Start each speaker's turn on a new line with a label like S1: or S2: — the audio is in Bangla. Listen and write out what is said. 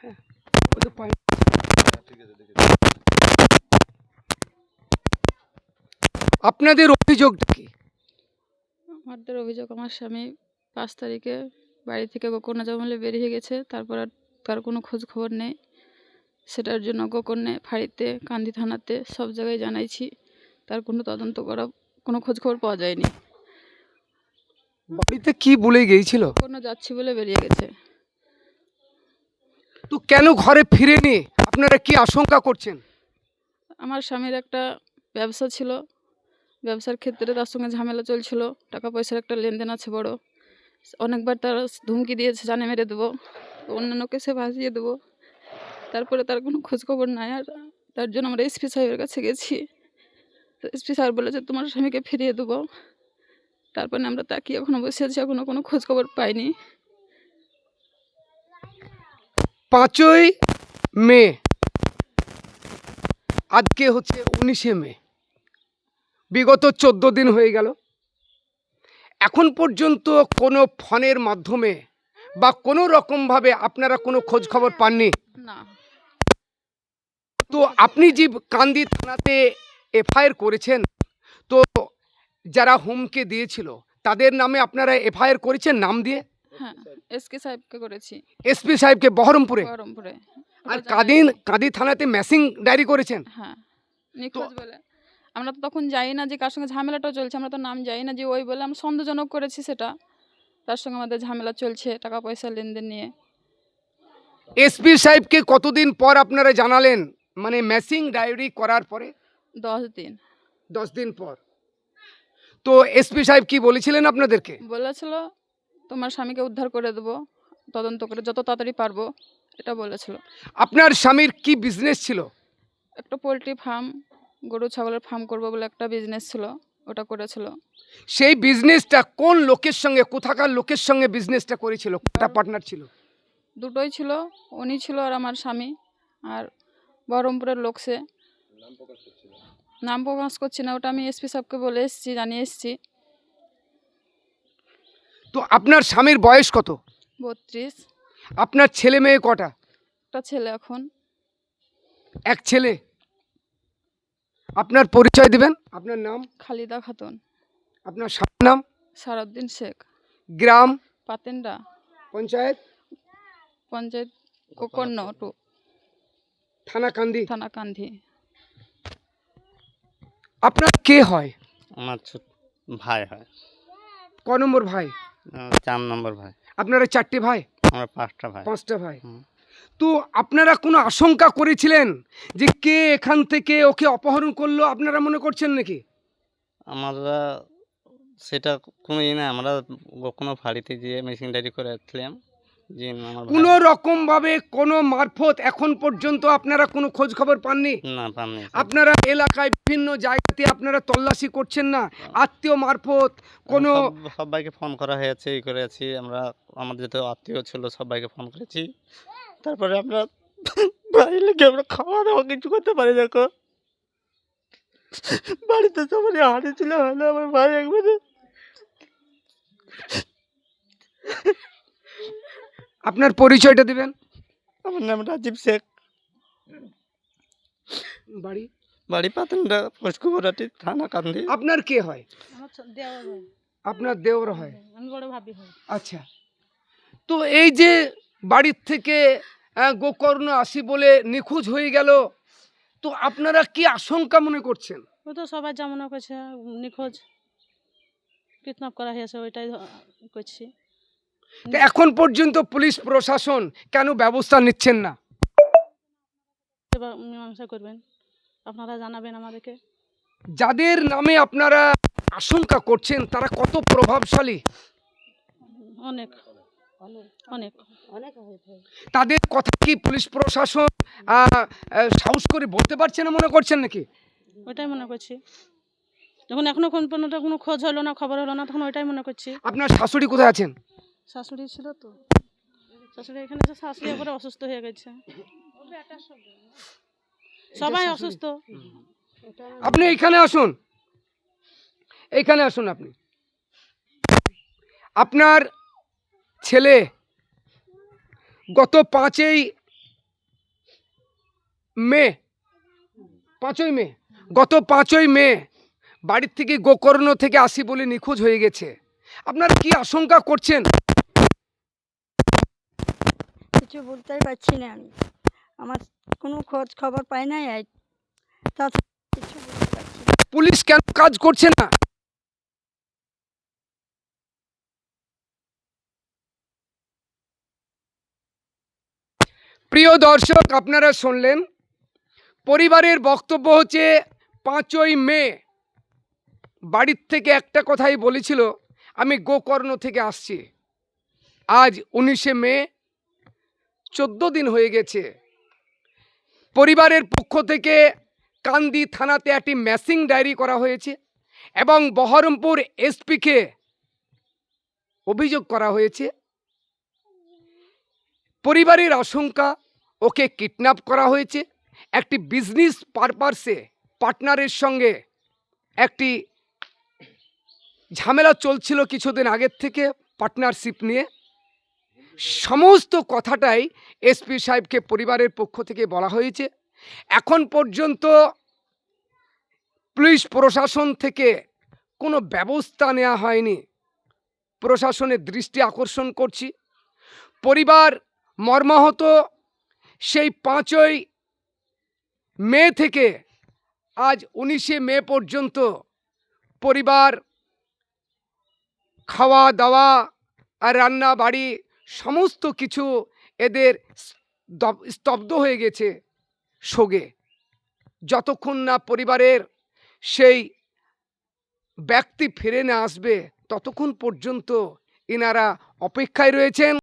S1: হ্যাঁ ওই তো point আপনাদের অভিযোগটা কি?
S2: আমাদের অভিযোগ আমার স্বামী পাঁচ তারিখে বাড়ি থেকে গোকর্ণ জঙ্গলে বেরিয়ে গেছে তারপর আর তার কোনো খোঁজ খবর নেই। সেটার জন্য গোকর্ণে ফাঁড়িতে কান্দি থানাতে সব জায়গায় জানাইছি। তার কোনো তদন্ত করা কোনো খোঁজখবর পাওয়া যায়নি।
S1: বাড়িতে কি বলে গিয়েছিল?
S2: কোনো যাচ্ছি বলে বেরিয়ে গেছে।
S1: তো কেন ঘরে ফিরেনি? আপনারা কি আশঙ্কা করছেন?
S2: আমার স্বামীর একটা ব্যবসা ছিল। ব্যবসার ক্ষেত্রে তার সঙ্গে ঝামেলা চলছিল। টাকা পয়সার একটা লেনদেন আছে বড়। অনেকবার তার ধুমকি দিয়েছে জানে মেরে দেবো। অন্যান্য কেসে ভাসিয়ে দেবো। তারপরে তার কোনো খোঁজখবর নাই আর তার জন্য আমরা এসপি সাহেবের কাছে গেছি। তো এসপি সাহেব বলেছে তোমার স্বামীকে ফিরিয়ে দেবো। তারপরে আমরা তাকিয়ে এখনও বসে আছি এখনও কোনো খোঁজ খবর পাইনি।
S1: পাঁচই মে আজকে হচ্ছে উনিশে মে। বিগত চোদ্দ দিন হয়ে গেল। এখন পর্যন্ত কোনো ফোনের মাধ্যমে বা কোনো রকমভাবে আপনারা কোনো খোঁজ খবর পাননি?
S2: না।
S1: তো আপনি যে কান্দি থানাতে এফআইআর করেছেন। তো যারা হুমকে দিয়েছিল তাদের নামে আপনারা এফআইআর করেছেন নাম দিয়ে?
S2: হ্যাঁ এসকে সাহেবকে করেছি।
S1: এসপি সাহেবকে বহরমপুরে?
S2: বহরমপুরে।
S1: আর কাদিন কাদি থানাতে ম্যাসিং ডায়েরি করেছেন?
S2: হ্যাঁ নিখোঁজ বলে। আমরা তো তখন যাই না যে কার সঙ্গে ঝামেলাটাও চলছে আমরা তো নাম যাই না যে ওই বলে। আমরা সন্দেহজনক করেছি সেটা। তার সঙ্গে আমাদের ঝামেলা চলছে টাকা পয়সা লেনদেন নিয়ে।
S1: এসপি সাহেবকে কতদিন পর আপনারা জানালেন মানে ম্যাসিং ডায়েরি করার পরে?
S2: দশ দিন।
S1: দশ দিন পর। তো এসপি সাহেব কি বলেছিলেন আপনাদেরকে?
S2: বলেছিল তোমার স্বামীকে উদ্ধার করে দেবো তদন্ত করে যত তাড়াতাড়ি পারব এটা বলেছিল।
S1: আপনার স্বামীর কি বিজনেস ছিল?
S2: একটা পোলট্রি ফার্ম গরু ছাগলের ফার্ম করব বলে একটা বিজনেস ছিল ওটা করেছিল।
S1: সেই বিজনেসটা কোন লোকের সঙ্গে কোথাকার লোকের সঙ্গে বিজনেসটা করেছিল? কোটা পার্টনার ছিল?
S2: দুটোই ছিল উনি ছিল আর আমার স্বামী আর বহরমপুরের লোক সে। নাম প্রকাশ করছি না। ওটা আমি এসপি সাহেবকে বলে এসেছি জানিয়ে এসেছি।
S1: তো আপনার স্বামীর বয়স কত?
S2: বত্রিশ।
S1: আপনার ছেলে মেয়ে কটা?
S2: একটা ছেলে এখন।
S1: এক ছেলে? আপনার পরিচয় দিবেন? আপনার নাম?
S2: খালিদা খাতুন।
S1: আপনার স্বামীর নাম?
S2: সারাউদ্দিন শেখ।
S1: গ্রাম?
S2: পাতেন্ডা।
S1: পঞ্চায়েত?
S2: পঞ্চায়েত কোকর্ণ টু।
S1: থানা কান্দি?
S2: থানা কান্ধি
S1: আপনার কে হয়?
S3: আমার ছোট ভাই হয়।
S1: ক নম্বর ভাই?
S3: আমার চার নম্বর ভাই।
S1: আপনারা চারটে ভাই?
S3: আমার পাঁচটা ভাই।
S1: পাঁচটা ভাই। তো আপনারা কোনো আশঙ্কা করেছিলেন যে কে এখান থেকে ওকে অপহরণ করল? আপনারা মনে করছেন নাকি?
S3: আমরা সেটা কোনো ই না আমরা কোনো ফাড়িতে গিয়ে মেশিন ডায়েরি করে আসছিলাম।
S1: কোনো রকম ভাবে কোনো মারফত এখন পর্যন্ত আপনারা কোনো খোঁজ খবর পাননি আপনারা এলাকায় বিভিন্ন জায়গাতে আপনারা তল্লাশি করছেন না? আত্মীয় মারফত কোনো
S3: সব- সবাইকে ফোন করা হয়েছে ই করেছি। আমরা আমাদের যত আত্মীয় ছিল সবাইকে ফোন করেছি। তারপরে আমরা বাড়ি লেগে আমরা খাওয়া দাওয়া কিছু করতে পারি দেখো। বাড়িতে সবারই হাঁড়ি ছিল হলে আমার ভাই একবারে
S1: আপনার পরিচয়টা দিবেন?
S3: আমার নাম রাজীব শেখ।
S1: বাড়ি?
S3: বাড়ি পাতেনটা ফসকুবরাটি থানা কান্দি।
S1: আপনার কে হয়? আপনার দেওর হয়?
S2: আমি বড় ভাবি হই।
S1: আচ্ছা। তো এই যে বাড়ির থেকে গোকর্ণ আসি বলে নিখোঁজ হয়ে গেল তো আপনারা কি আশঙ্কা মনে করছেন?
S4: ও তো সবাই যেমন করছে নিখোঁজ কিডন্যাপ করা হয়েছে ওইটাই করছি।
S1: এখন পর্যন্ত পুলিশ প্রশাসন কেন ব্যবস্থা নিচ্ছেন না?
S4: মীমাংসা করবেন। আপনারা জানাবেন আমাদেরকে।
S1: যাদের নামে আপনারা আশঙ্কা করছেন তারা কত প্রভাবশালী?
S4: অনেক। অনেক।
S1: তাদের কথা কি পুলিশ প্রশাসন সাহস করে বলতে পারছে না মনে করছেন নাকি?
S4: ওইটাই মনে করছি। যখন এখনও কোন কোনো খোঁজ হলো না খবর হলো না তখন ওইটাই মনে করছি।
S1: আপনার শাশুড়ি কোথায় আছেন?
S4: শাশুড়ি ছিল তো। শাশুড়ি এখানে এসে শাশুড়ি একবারে অসুস্থ হয়ে গেছে। সবাই অসুস্থ।
S1: আপনি এখানে আসুন। এইখানে আসুন আপনি। আপনার ছেলে গত পাঁচই মে পাঁচই মে গত পাঁচই মে বাড়ির থেকে গোকর্ণ থেকে আসি বলে নিখোঁজ হয়ে গেছে। আপনার কি আশঙ্কা করছেন?
S5: কিছু বলতেই পারছি না আমি। আমার কোনো খোঁজ খবর পাই নাই কিছু
S1: পুলিশ কেন কাজ করছে না? প্রিয় দর্শক, আপনারা শুনলেন, পরিবারের বক্তব্য হচ্ছে পাঁচই মে। বাড়ির থেকে একটা কথাই বলেছিল, আমি গোকর্ণ থেকে আসছি। আজ উনিশে মে চোদ্দ দিন হয়ে গেছে। পরিবারের পক্ষ থেকে কান্দি থানাতে একটি ম্যাসিং ডায়েরি করা হয়েছে এবং বহরমপুর এসপিকে অভিযোগ করা হয়েছে। পরিবারের আশঙ্কা, ওকে কিডন্যাপ করা হয়েছে। একটি বিজনেস পারপাসে পার্টনারের সঙ্গে একটি ঝামেলা চলছিল কিছুদিন আগের থেকে পার্টনারশিপ নিয়ে। সমস্ত কথাটাই এসপি সাহেবকে পরিবারের পক্ষ থেকে বলা হয়েছে। এখন পর্যন্ত পুলিশ প্রশাসন থেকে কোনো ব্যবস্থা নেওয়া হয়নি। প্রশাসনের দৃষ্টি আকর্ষণ করছি। পরিবার মর্মাহত। সেই পাঁচই মে থেকে আজ উনিশে মে পর্যন্ত পরিবার খাওয়া দাওয়া আর রান্না বাড়ি সমস্ত কিছু এদের স্তব্ধ হয়ে গেছে শোগে যতক্ষণ না পরিবারের সেই ব্যক্তি ফিরে না আসবে, ততক্ষণ পর্যন্ত এনারা অপেক্ষায় রয়েছেন।